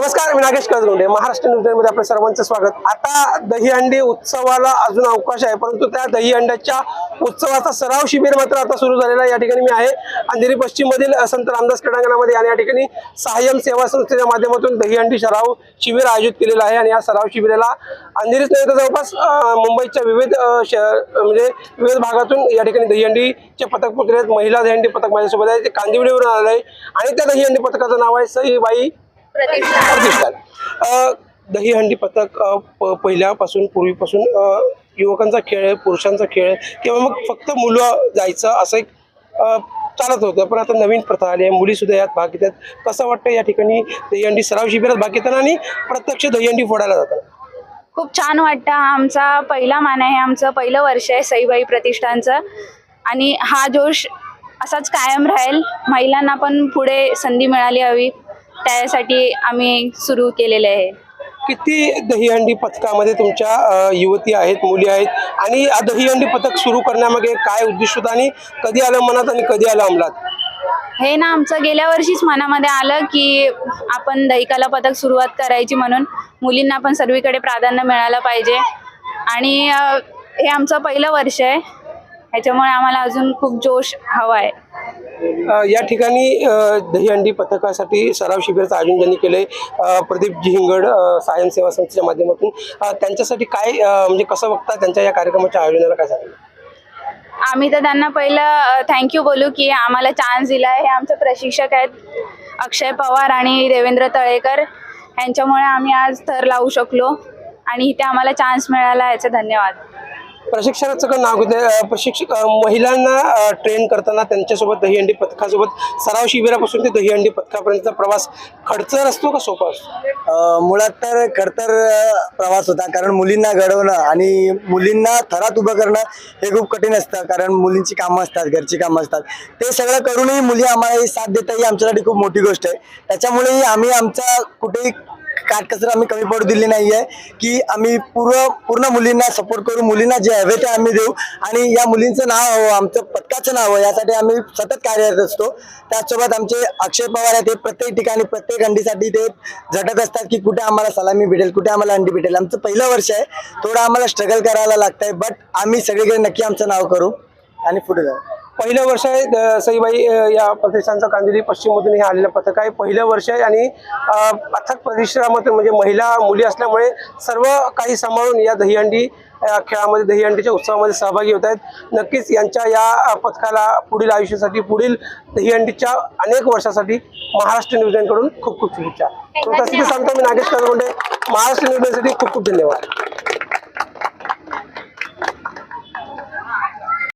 नमस्कार मी नागेश काजगुंडे महाराष्ट्र न्यूजमध्ये आपल्या सर्वांचं स्वागत. आता दहीहंडी उत्सवाला अजून अवकाश आहे परंतु त्या दहीहंड्याच्या उत्सवाचा सराव शिबिर मात्र आता सुरू झालेला आहे. या ठिकाणी मी आहे. अंधेरी पश्चिम मधील संत रामदास क्रीडांगणामध्ये आणि या ठिकाणी सहाय्यम सेवा संस्थेच्या माध्यमातून दहीहंडी सराव शिबिर आयोजित केलेलं आहे. आणि या सराव शिबिराला अंधेरीच नाही तर जवळपास मुंबईच्या विविध म्हणजे विविध भागातून या ठिकाणी दहीहंडीचे पथक पोचले आहेत. महिला दहीहंडी पथक माझ्यासोबत आहे. ते कांदिवलीवरून आलेलं आहे. आणि त्या दहीहंडी पथकाचं नाव आहे सईबाई प्रतिष्ठान. अ, दहीहंडी पथक पहिल्यापासून पूर्वीपासून युवकांचा खेळ आहे पुरुषांचा खेळ आहे. किंवा मग फक्त मुलं जायचं असं एक चालत होतं. पण आता नवीन प्रथा आली आहे. मुली सुद्धा यात भाग घेतात. कसं वाटतं या ठिकाणी दहीहंडी सराव शिबिरात भाग घेताना आणि प्रत्यक्ष दहीहंडी फोडायला जातात खूप छान वाटतं. हा आमचा पहिला मान आहे. आमचं पहिलं वर्ष आहे सईबाई प्रतिष्ठानचं. आणि हा जोश असाच कायम राहील. महिलांना पण पुढे संधी मिळाली हवी. त्यासाठी आम्ही सुरू केलेले आहे. किती दहीहंडी पथकामध्ये तुमच्या युवती आहेत मुली आहेत? आणि दहीहंडी पथक सुरू करण्यामागे काय उद्दिष्ट होतं आणि कधी आलं मनात आणि कधी आलं अंमलात? हे ना आमचं गेल्या वर्षीच मनामध्ये आलं की आपण दहिकाला पथक सुरुवात करायची म्हणून मुलींना पण सर्वीकडे प्राधान्य मिळालं पाहिजे. आणि हे आमचं पहिलं वर्ष आहे. ह्याच्यामुळे आम्हाला अजून खूप जोश हवा आहे. या ठिकाणी दहीहंडी पथकासाठी सराव शिबिराचं आयोजन ज्यांनी केलंय प्रदीप प्रदीपजी हिंगड सेवा संस्थेच्या माध्यमातून त्यांच्यासाठी काय म्हणजे कसं बघता त्यांच्या या कार्यक्रमाच्या आयोजनाला काय सांगितलं आम्ही तर त्यांना पहिलं थँक्यू बोलू की आम्हाला चान्स दिला हे आमचे प्रशिक्षक आहेत अक्षय पवार आणि देवेंद्र तळेकर. यांच्यामुळे आम्ही आज थर लावू शकलो आणि इथे आम्हाला चान्स मिळाला याचे धन्यवाद. प्रशिक्षणाचं का नाव घेतलं प्रशिक्षक महिलांना ट्रेन करताना त्यांच्यासोबत दहीहंडी पथकासोबत सराव शिबिरापासून ते दहीहंडी पथकापर्यंतचा प्रवास खडचर असतो का सोपा असतो? मुळात तर खडतर प्रवास होता. कारण मुलींना घडवणं आणि मुलींना थरात उभं करणं हे खूप कठीण असतं. कारण मुलींची कामं असतात घरची कामं असतात. ते सगळं करूनही मुली आम्हाला साथ देता ही आमच्यासाठी खूप मोठी गोष्ट आहे. त्याच्यामुळेही आम्ही आमचा कुठेही काटकसर आम्ही कमी पडू दिली नाही आहे की आम्ही पूर्ण पूर्ण मुलींना सपोर्ट करू मुलींना जे हवे ते आम्ही देऊ. आणि या मुलींचं नाव हवं आमचं पथकाचं नाव हवं यासाठी आम्ही सतत कार्यरत असतो. त्याचसोबत आमचे अक्षय पवार आहेत ते प्रत्येक ठिकाणी प्रत्येक अंडीसाठी ते झटत असतात की कुठे आम्हाला सलामी भेटेल कुठे आम्हाला अंडी भेटेल. आमचं पहिलं वर्ष आहे थोडं आम्हाला स्ट्रगल करायला लागतंय बट आम्ही सगळीकडे नक्की आमचं नाव करू आणि पुढे जाऊ. पहिलं वर्ष आहे द- सईबाई या प्रतिष्ठानचं कांदिवली पश्चिममधून हे आलेलं पथक आहे. पहिलं वर्ष आहे आणि अ, अथक परिश्रमातून म्हणजे महिला मुली असल्यामुळे सर्व काही सांभाळून या दहीहंडी खेळामध्ये दहीहंडीच्या उत्सवामध्ये सहभागी होत आहेत. नक्कीच यांच्या या पथकाला पुढील आयुष्यासाठी पुढील दहीहंडीच्या अनेक वर्षासाठी महाराष्ट्र न्यूजलँडकडून खूप खूप शुभेच्छा. सांगतो मी नागेश कलगुंडे महाराष्ट्र न्यूजलँडसाठी खूप खूप धन्यवाद.